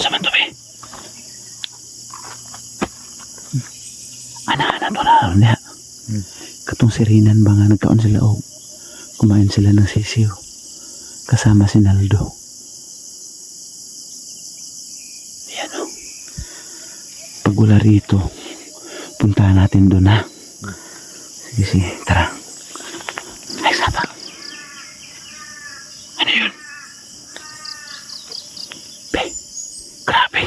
Sa man to, be? Ana-ana to na. Niya? Katong sirinan ba nga nagkaon sila o kumain sila ng sisiw kasama si Naldo. Yan o. Pag wala rito, puntahan natin doon ha. Sige, sige. Tara. Ay, sata. Ano yun? Be, grabe.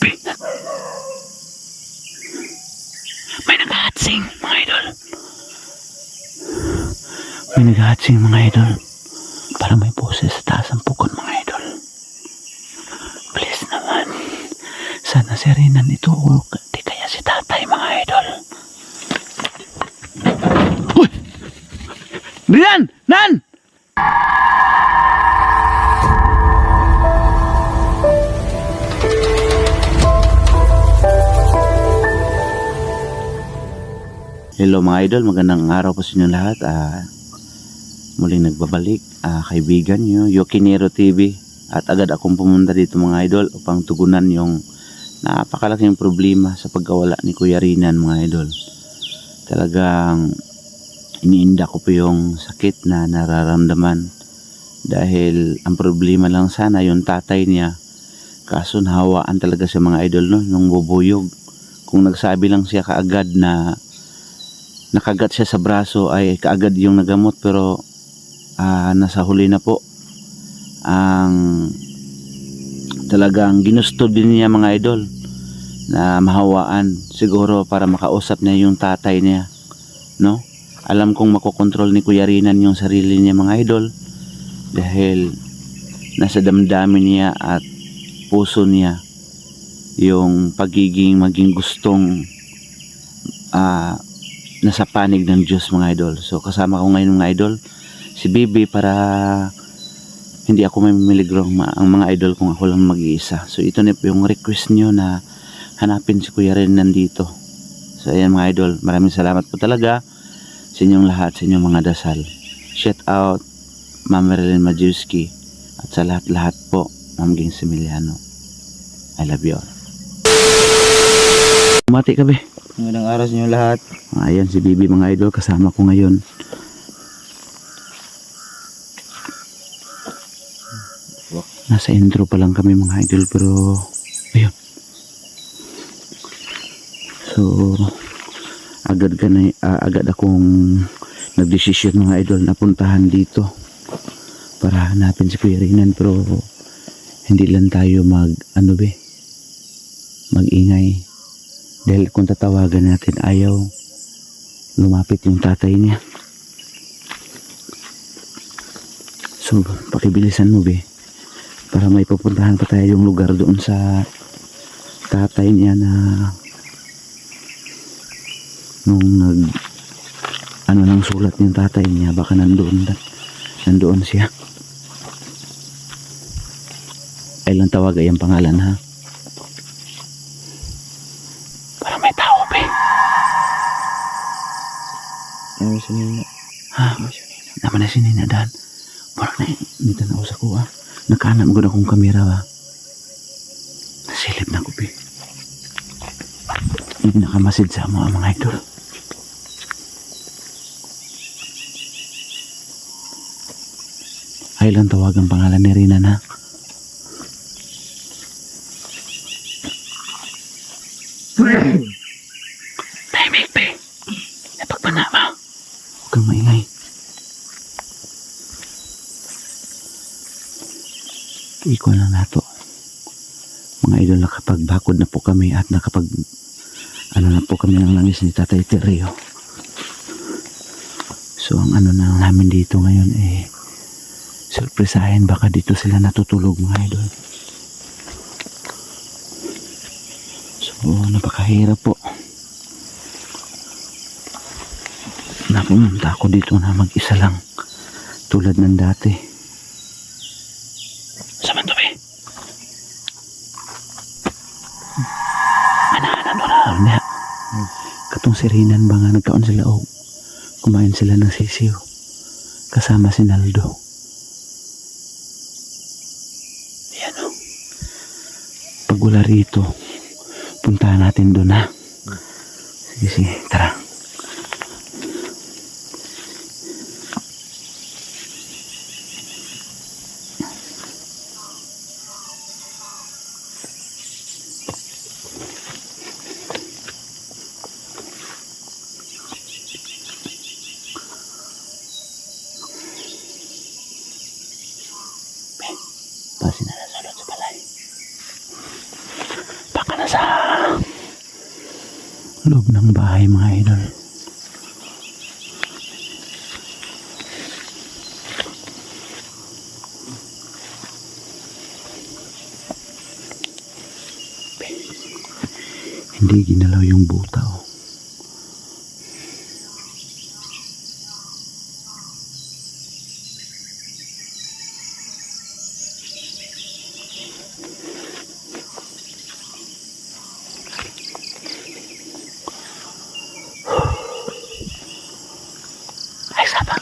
Be, may nag-hatsing, mga idol. May nag-hatsing, mga idol. Para may poses sa taas ang pukon, mga idol. Please naman. Sana si Renan ito o di kaya si tatay, mga idol. Uy! Renan! Hello mga idol, magandang araw po sa inyo lahat. Ah, muling nagbabalik, ah, kaibigan nyo, Yokinero TV. At agad akong pumunta dito mga idol upang tugunan yung napakalaking problema sa pagkawala ni Kuya Rinan mga idol. Talagang iniinda ko po yung sakit na nararamdaman dahil ang problema lang sana yung tatay niya kaso nahawaan talaga sa mga idol no nung bubuyog kung nagsabi lang siya kaagad na nakagat siya sa braso ay kaagad yung nagamot pero ah, nasa huli na po. Ang talagang ginusto din niya mga idol na mahawaan siguro para makausap niya yung tatay niya no? Alam kong makokontrol ni Kuya Rinan yung sarili niya mga idol dahil nasa damdamin niya at puso niya yung pagiging maging gustong ah nasa panig ng Diyos mga idol. So kasama ko ngayon mga idol si Bibi para hindi ako may miligrong ma- ang mga idol kung ako lang mag-iisa. So ito na yung request nyo na hanapin si Kuya Ren nandito. So ayan mga idol, maraming salamat po talaga sa inyong lahat, sa inyong mga dasal. Shout out Ma'am Marilyn Majewski at sa lahat-lahat po Ma'am Ging Similiano. I love you all. Mati ka be. Magandang araw sa inyo lahat. Ayan si Bibi mga idol kasama ko ngayon. Nasa intro pa lang kami mga idol pero ayun. So agad ka na, ah, agad akong nagdesisyon mga idol na puntahan dito para hanapin si Kuya Rinan pero hindi lang tayo mag ano be magingay dahil kung tatawagan natin ayaw lumapit yung tatay niya. So, pakibilisan mo, be. Para may pupuntahan pa tayo yung lugar doon sa tatay niya na nung nag ano nang sulat yung tatay niya baka nandoon nandoon siya ay lang tawag ay ang pangalan ha Ano sa inyo? Ha? Naman na sininadan. Parang na nita na usa ko ah. Nakaanam ko na kong kamera ba. Nasilip na ko pi. Hindi nakamasid sa mo mga idol. Lang tawag ang pangalan ni Rina na. Iko lang nato. Mga idol nakapagbakod na po kami at nakapag ano na po kami ng langis ni Tatay Terrio. So ang ano na namin dito ngayon eh surpresahin baka dito sila natutulog mga idol. So napakahirap po. Napumunta ako dito na mag-isa lang tulad ng dati. Sa man to, be? Ana-ana to na. Ana. Katong sirinan ba nga nagkaon sila o Kumain sila ng sisiw. Kasama si Naldo. Ayan o. Pag wala rito, puntahan natin doon ha. Sige, sige. Tara. Pasi na nasulot sa balay. Baka na sa loob ng bahay mga idol. Hindi ginalaw yung buta oh. Ay, sapa.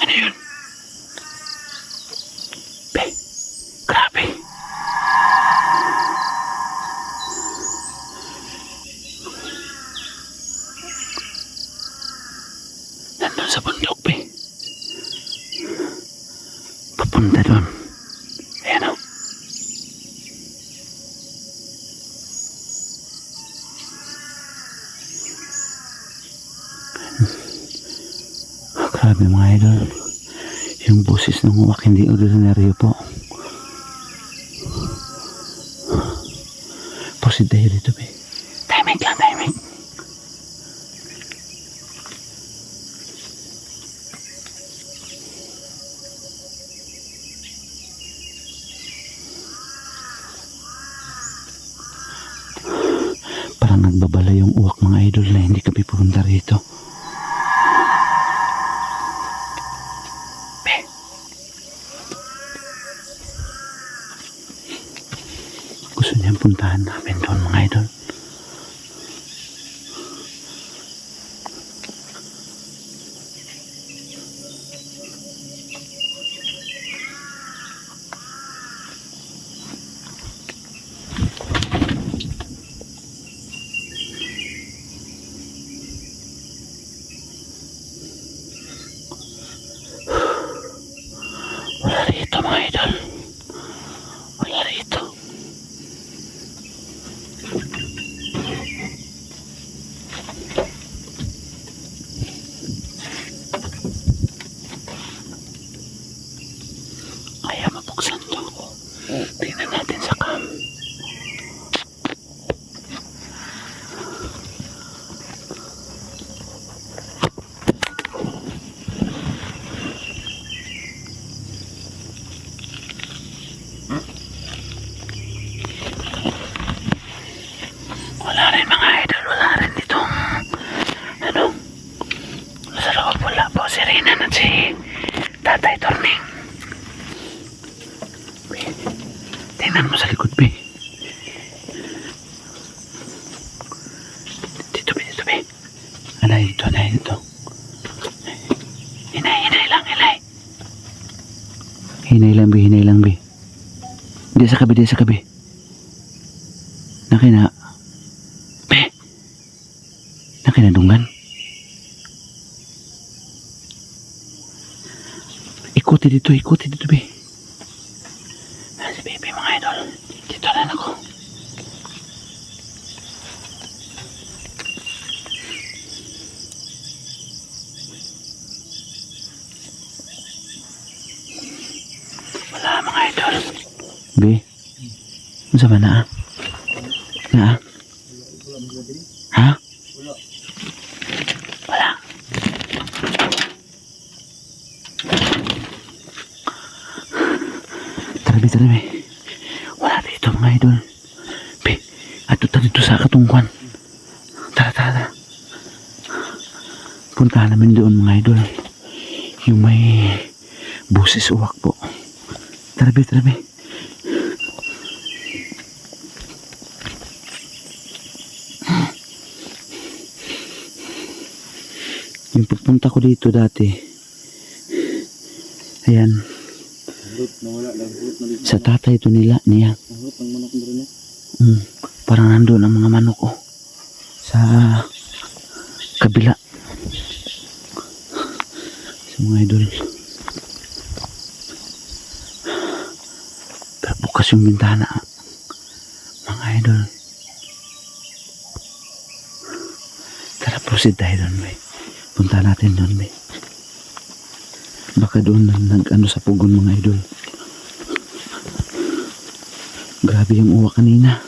Ano yun? Be, grabe. Nandun sa bundok, be. Papunta doon. Ayan o. Ah, Grabe mga idol. Yung boses ng uwak hindi ordinaryo po. Proceed tayo dito, be. Timing Niyang puntahan namin doon mga idol. Wala rito mga idol. Wala rito. Kaya mabuksan to. Tingnan natin sa cam. Wala rin mga idol. Wala rin ditong ano sa loob wala po si Rinan at si Tatay Torning. Be, Tingnan mo sa likod, be. Dito, be, dito, be. Anay, dito, anay, dito. Hinay, hinay lang, hinay. Hinay lang, be, hinay lang, be. Di sa kabi, di sa kabi. Nakina. Be. Nakinadungan. Ikuti dito, ikuti dito, be. Ah, si baby mga idol. Dito na ako. Wala mga idol. Be. Ano sa ba na? Na? Ha? Wala. Tara, be, tara, be. Wala dito mga idol. Be, ato tayo dito sa katungkuan. Tara, tara, tara. Puntahan namin doon mga idol. Yung may busis uwak po. Tara, be, tara, be. Yung pagpunta ko dito dati. Ayan. Sa tatay ito nila, niya. Mm, parang nandun ang mga manok oh. Sa kabila. Idol. Pero bukas yung bintana. ah. Mga idol. Tara, proceed tayo doon, bay. Punta natin doon, bay. Baka doon nag, nag ano sa pugon mga idol. Grabe yung uwak kanina.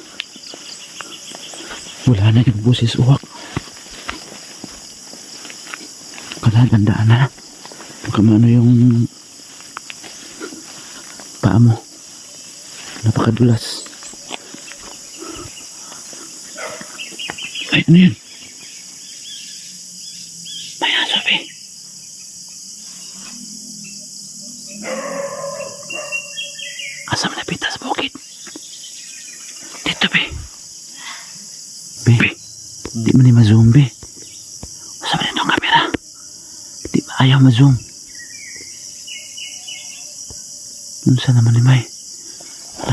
Wala na yung busis uwak. Kala, dandaan na. Baka ano yung paa mo. Napakadulas. Ay, ano yun? May be. Na pita sa bukid. Dito, be. Be. Di mo ni ma-zoom, be. Asam na itong camera. Di ba ayaw ma-zoom? Ano sa naman ni May?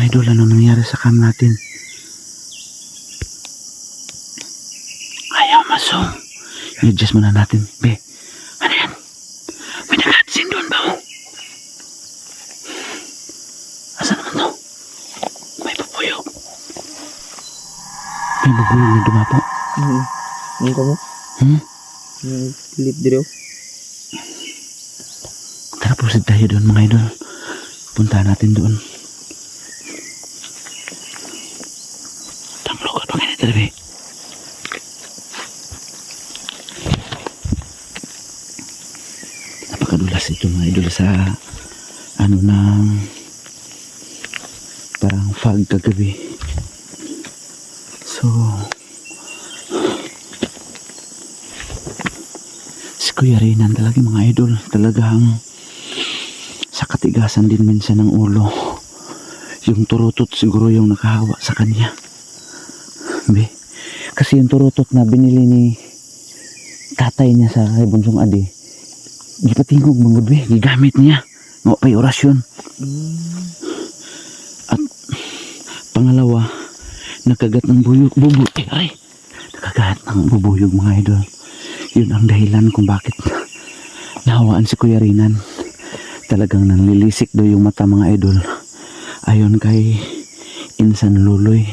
Idol, ano nangyari sa cam natin? Ayaw ma-zoom. I-adjust muna natin. Be, ano yan? May nag-hotsin doon ba? Oh? Asa naman to? May bubuyog. May bubuyog na dumapo. Hmm. Ano ka mo? Hmm? Yung clip dito. Tara, proceed tayo doon mga idol. Punta natin doon. Tanglo ka pa ganito, Be. Napakadulas ito mga idol sa ano ng parang fog kagabi. So, si Kuya Rinan talaga mga idol. Talagang katigasan din minsan ng ulo. Yung turutot siguro yung nakahawa sa kanya. Be, kasi yung turutot na binili ni tatay niya sa kay Bunsong Adi, gipatingog mangod be, gigamit niya. Nga pa'y orasyon. At pangalawa, nakagat ng buyog, bubuyog, eh, ay, nakagat ng bubuyog mga idol. Yun ang dahilan kung bakit nahawaan si Kuya Rinan. Talagang nanlilisik daw yung mata mga idol. Ayon kay Insan Luloy.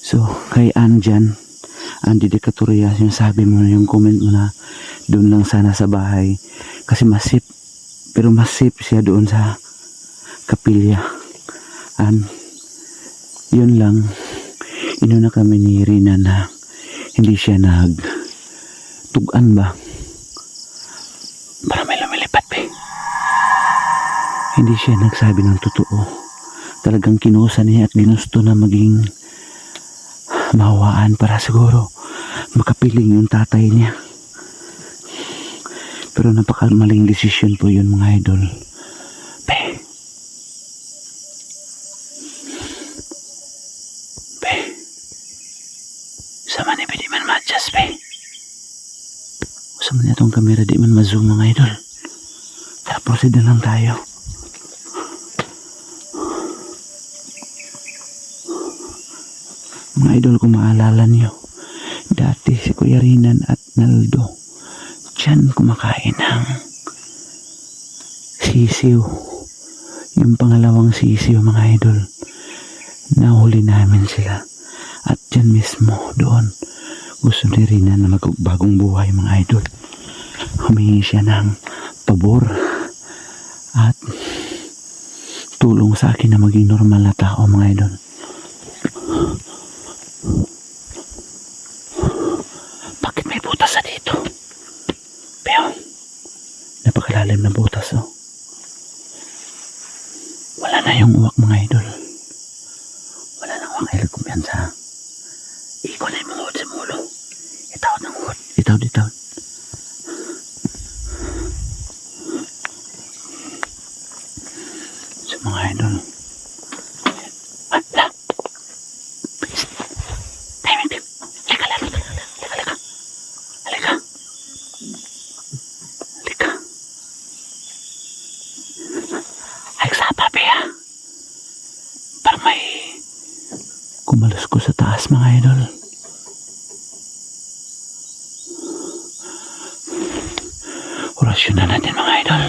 So, kay Anjan, Andy de Caturia, yung sabi mo yung comment mo na doon lang sana sa bahay. Kasi masip, pero masip siya doon sa kapilya. An, yun lang, inuna kami ni Rina na hindi siya nag tugan ba? Hindi siya nagsabi ng totoo. Talagang kinusa niya at ginusto na maging mawaan para siguro makapiling yung tatay niya. Pero napakamaling desisyon po yun mga idol. Be. Be. Sama ni di man ma-adjust, be. Sama niya itong camera di man ma-zoom mga idol. Tara, proceed na lang tayo. Mga idol, kung maalala niyo, dati si Kuya Rinan at Naldo, dyan kumakain ng sisiw. Yung pangalawang sisiw, mga idol, nahuli namin sila. At dyan mismo, doon, gusto ni Rinan na magbagong buhay, mga idol. Humingi siya ng pabor at tulong sa akin na maging normal na tao, mga idol. Bakit may butas sa dito? Pero, napakalalim na butas, oh. Wala na yung uwak, mga idol. Wala na uwak, idol, kumpiyansa. Iko na yung mga sa mulo. Itawad ng uod. Itawad, itawad. Sa mga idol. Hala! Please. Timing, Pim. Halika, halika, halika, halika. Halika. Kumalos ko sa taas mga idol. Orasyon na natin mga idol.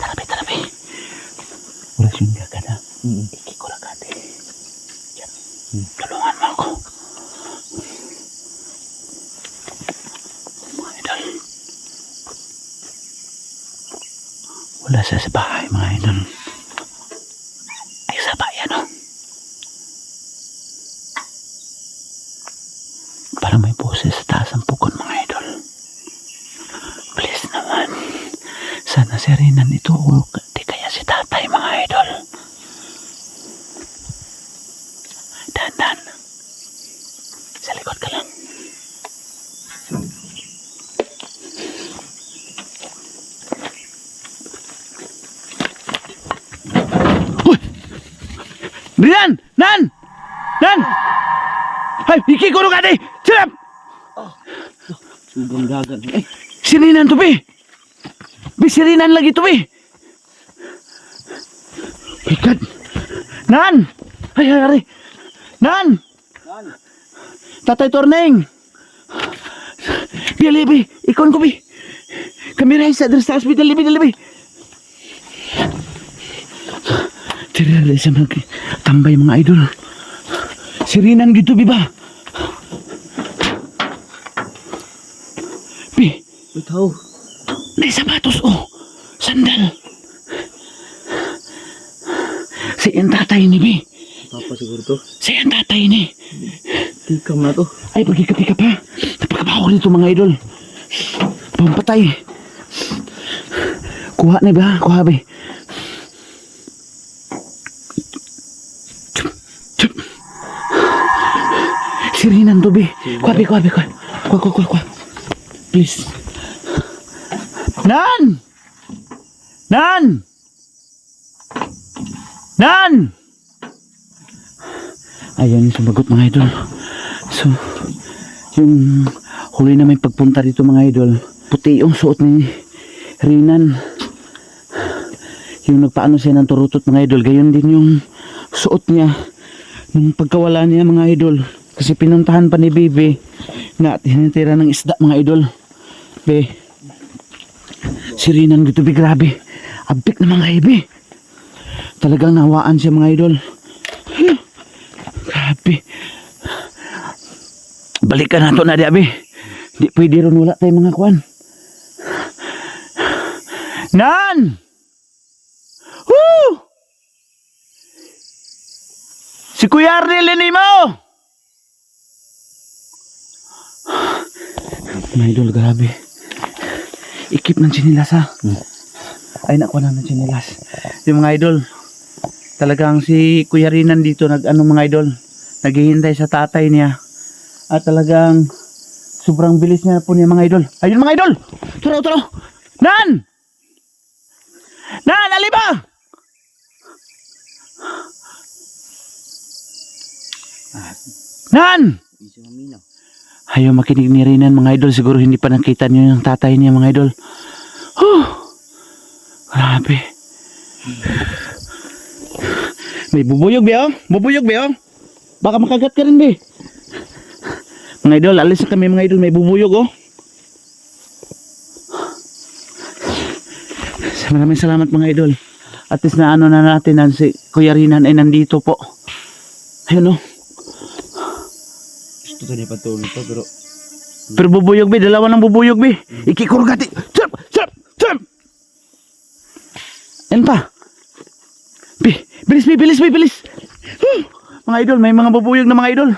Tarabi, tarabi. Orasyon ka na. Mm. Ikikulagate. Yan. Tulungan mo ako. Mga idol. Wala siya sa bahay mga idol. Ay sa bayan oh. Parang may boses sa taas ang pugon mga idol. Bilis naman. Sana si Renan ito o di kaya si tatay mga idol. Dahan-dahan. Likod ka lang. Uy! Renan! Nan! Nan! Ay, ikikuro ka di! Silap! Sobrang dagan. Eh, Sirinan to, be. Be, sirinan lagi to, be. Ikat. Nan! Ay, ay, ay. Nan! Nan! Tatay Torneng! Bili, be. Ikon ko, be. Kami rin sa address sa hospital, be, dali, be. Tira, sa mga tambay mga idol. Sirinan gitu, be, ba? Be, ikaw. May sapatos, oh. Sandal. Si ang tatay ni, be. Papa siguro to. Si ang tatay ni. Tikam na to. Ay, pagkikapi ka pa. Napakabawal nito mga idol. Pampatay. Kuha na ba? Kuha ba? Sirinan to, be. Kuha, be, kuha, be, kuha. Kuha, kuha, kuha, kuha. Please. Nan! Nan! Nan! Ayan, sumagot mga idol. So, yung huli na may pagpunta dito mga idol, puti yung suot ni Rinan. Yung nagpaano siya ng turutot mga idol, gayon din yung suot niya nung pagkawala niya mga idol. Kasi pinuntahan pa ni Bibi na tinitira ng isda mga idol. Be, si Rinan dito be grabe. Abik na mga ibi. Talagang nawaan siya mga idol. Huh. Grabe. Balikan nato na di abi. Di pwede ron wala tayong mga kwan. Nan! Woo! Si Kuya Arnel ini mo! Mga idol, grabe. Ikip ng chinilas ha. Ay, nakuha na ng chinilas. Yung mga idol, talagang si Kuya Rinan dito nag ano mga idol, naghihintay sa tatay niya. At talagang sobrang bilis niya po niya mga idol. Ayun mga idol! Turo, turo! Nan! Nan, aliba! Nan! Ayaw makinig ni Rinan mga idol. Siguro hindi pa nakita niyo yung tatay niya mga idol. Huh! Grabe. May bubuyog be oh. Bubuyog be oh. Baka makagat ka rin be. Mga idol, alis na kami mga idol. May bubuyog oh. Maraming salamat mga idol. At least na ano na natin na si Kuya Rinan ay nandito po. Ayun oh. Gusto ka niya patuloy to pero Pero bubuyog be, dalawa ng bubuyog be. Ikikurgati. Chap, chap, chap. Yan pa. Be, bilis be, bilis be, bilis. Huh. Mga idol, may mga bubuyog na mga idol.